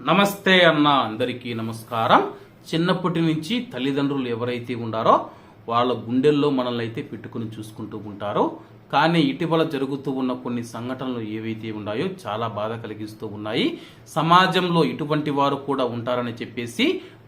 నమస్తే అన్న అందరికీ నమస్కారం. చిన్నప్పటి నుంచి తల్లిదండ్రులు ఎవరైతే ఉండారో వాళ్ళ గుండెల్లో మనల్ని అయితే పెట్టుకుని చూసుకుంటూ ఉంటారో. కానీ ఇటీవల జరుగుతూ ఉన్న కొన్ని సంఘటనలు ఏవైతే ఉన్నాయో చాలా బాధ కలిగిస్తూ ఉన్నాయి. సమాజంలో ఇటువంటి వారు కూడా ఉంటారని చెప్పేసి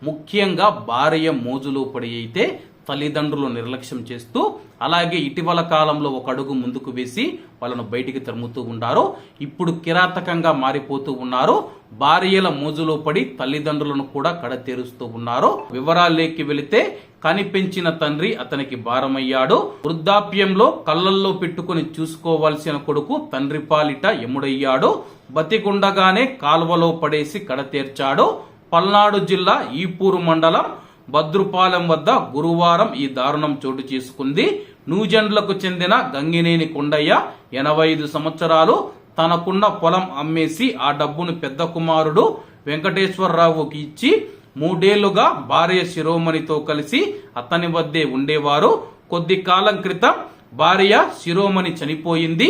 ముఖ్యంగా భార్య మోజులో పడి అయితే తల్లిదండ్రులు నిర్లక్ష్యం చేస్తూ అలాగే ఇటీవల కాలంలో ఒక అడుగు ముందుకు వేసి వాళ్ళను బయటికి తరుముతూ ఉన్నారు ఇప్పుడు కిరాతకంగా మారిపోతూ ఉన్నారు. భార్యల మోజులో పడి తల్లిదండ్రులను కూడా కడతేరుస్తూ ఉన్నారు. వివరాల్లోకి వెళితే కనిపించిన తండ్రి అతనికి భారమయ్యాడు. వృద్ధాప్యంలో కళ్ళల్లో పెట్టుకుని చూసుకోవాల్సిన కొడుకు తండ్రి పాలిట ఎముడయ్యాడు బతికుండగానే కాల్వలో పడేసి కడతేర్చాడు. పల్నాడు జిల్లా ఈపూరు మండలం భద్రుపాలెం వద్ద గురువారం ఈ దారుణం చోటు చేసుకుంది. నూజెండ్లకు చెందిన గంగినేని కొండయ్య ఎనభై ఐదు సంవత్సరాలు తనకున్న పొలం అమ్మేసి ఆ డబ్బును పెద్ద కుమారుడు వెంకటేశ్వరరావుకి ఇచ్చి మూడేళ్ళుగా భార్య శిరోమణితో కలిసి అతని వద్దే ఉండేవారు. కొద్ది కాలం క్రితం భార్య శిరోమణి చనిపోయింది.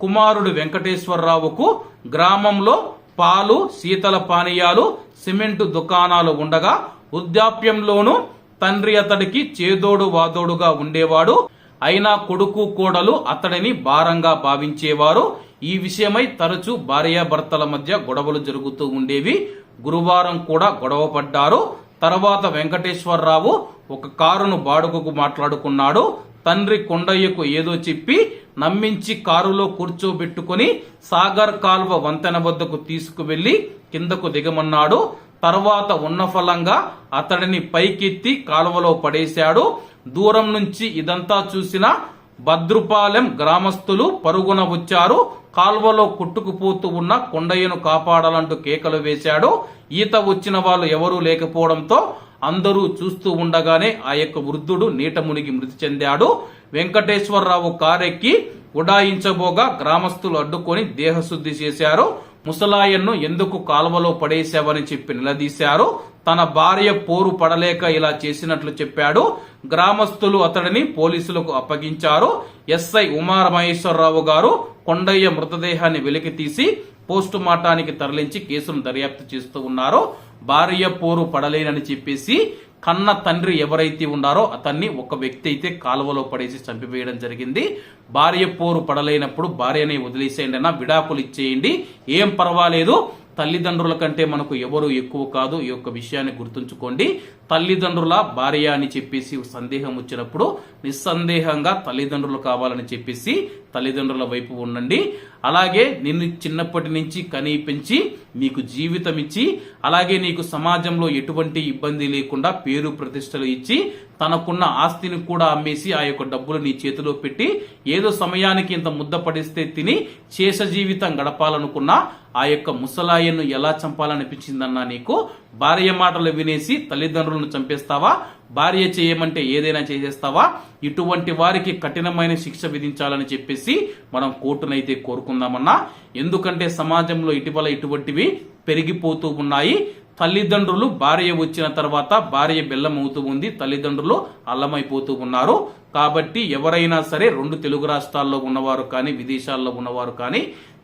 కుమారుడు వెంకటేశ్వరరావుకు గ్రామంలో పాలు శీతల పానీయాలు సిమెంటు దుకాణాలు ఉండగా వృద్ధాప్యంలోనూ తండ్రి అతడికి చేదోడు వాదోడుగా ఉండేవాడు. అయినా కొడుకు కోడలు అతడిని భారంగా భావించేవారు. ఈ విషయమై తరచూ భార్యాభర్తల మధ్య గొడవలు జరుగుతూ ఉండేవి. గురువారం కూడా గొడవ పడ్డారు. తర్వాత వెంకటేశ్వరరావు ఒక కారును బాడుగకు మాట్లాడుకున్నాడు. తండ్రి కొండయ్యకు ఏదో చెప్పి నమ్మించి కారులో కూర్చోబెట్టుకుని సాగర్ కాల్వ వంతెన వద్దకు తీసుకువెళ్ళి కిందకు దిగమన్నాడు. తర్వాత ఉన్న ఫలంగా అతడిని పైకెత్తి కాలువలో పడేశాడు. దూరం నుంచి ఇదంతా చూసిన భద్రుపాలెం గ్రామస్తులు పరుగున వచ్చారు. కాల్వలో కొట్టుకుపోతూ ఉన్న కొండయ్యను కాపాడాలంటూ కేకలు వేశాడు. ఈత వచ్చిన వాళ్ళు ఎవరూ లేకపోవడంతో అందరూ చూస్తూ ఉండగానే ఆ యొక్క వృద్ధుడు నీట మునిగి మృతి చెందాడు. వెంకటేశ్వరరావు కారెక్కి ఉడాయించబోగా గ్రామస్తులు అడ్డుకొని దేహశుద్ధి చేశారు. ముసలాయన్ను ఎందుకు కాలువలో పడేశావని చెప్పి నిలదీశారు. తన భార్య పోరు పడలేక ఇలా చేసినట్లు చెప్పాడు. గ్రామస్తులు అతడిని పోలీసులకు అప్పగించారు. ఎస్ఐ ఉమార మహేశ్వరరావు గారు కొండయ్య మృతదేహాన్ని వెలికి తీసి పోస్టు మార్టానికి తరలించి కేసును దర్యాప్తు చేస్తూ ఉన్నారు. భార్య పోరు పడలేనని చెప్పేసి కన్న తండ్రి ఎవరైతే ఉన్నారో అతన్ని ఒక వ్యక్తి అయితే కాలువలో పడేసి చంపివేయడం జరిగింది. భార్య పోరు పడలేనప్పుడు భార్యని వదిలేసేయండి అన్న విడాకులు ఇచ్చేయండి. ఏం పర్వాలేదు. తల్లిదండ్రుల కంటే మనకు ఎవరు ఎక్కువ కాదు. ఈ యొక్క విషయాన్ని గుర్తుంచుకోండి. తల్లిదండ్రుల భార్య అని చెప్పేసి సందేహం వచ్చినప్పుడు నిస్సందేహంగా తల్లిదండ్రులు కావాలని చెప్పేసి తల్లిదండ్రుల వైపు ఉండండి. అలాగే నిన్ను చిన్నప్పటి నుంచి కనీ పెంచి నీకు జీవితం ఇచ్చి అలాగే నీకు సమాజంలో ఎటువంటి ఇబ్బంది లేకుండా పేరు ప్రతిష్టలు ఇచ్చి తనకున్న ఆస్తిని కూడా అమ్మేసి ఆ యొక్క డబ్బులు నీ చేతిలో పెట్టి ఏదో సమయానికి ఇంత ముద్ద పడిస్తే తిని శేష జీవితం గడపాలనుకున్నా ఆ యొక్క ముసలాయన్ను ఎలా చంపాలనిపించిందన్నా నీకు భార్య మాటలు వినేసి తల్లిదండ్రులను చంపేస్తావా? భార్య చేయమంటే ఏదైనా చేసేస్తావా? ఇటువంటి వారికి కఠినమైన శిక్ష విధించాలని చెప్పేసి మనం కోర్టునైతే కోరుకుందామన్నా. ఎందుకంటే సమాజంలో ఇటీవల ఇటువంటివి పెరిగిపోతూ ఉన్నాయి. తల్లిదండ్రులు భార్య వచ్చిన తర్వాత భార్య బెల్లం అవుతూ ఉంది తల్లిదండ్రులు అల్లమైపోతూ ఉన్నారు. కాబట్టి ఎవరైనా సరే రెండు తెలుగు రాష్ట్రాల్లో ఉన్నవారు కానీ విదేశాల్లో ఉన్నవారు కానీ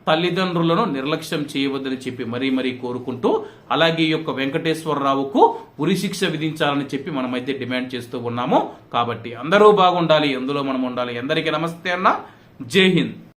తల్లిదండ్రులను నిర్లక్ష్యం చేయవద్దని చెప్పి మరీ మరీ కోరుకుంటూ అలాగే ఈ యొక్క వెంకటేశ్వరరావుకు ఉరిశిక్ష విధించాలని చెప్పి మనమైతే డిమాండ్ చేస్తూ ఉన్నాము. కాబట్టి అందరూ బాగుండాలి ఎందులో మనం ఉండాలి. అందరికీ నమస్తే అన్న. జై హింద్.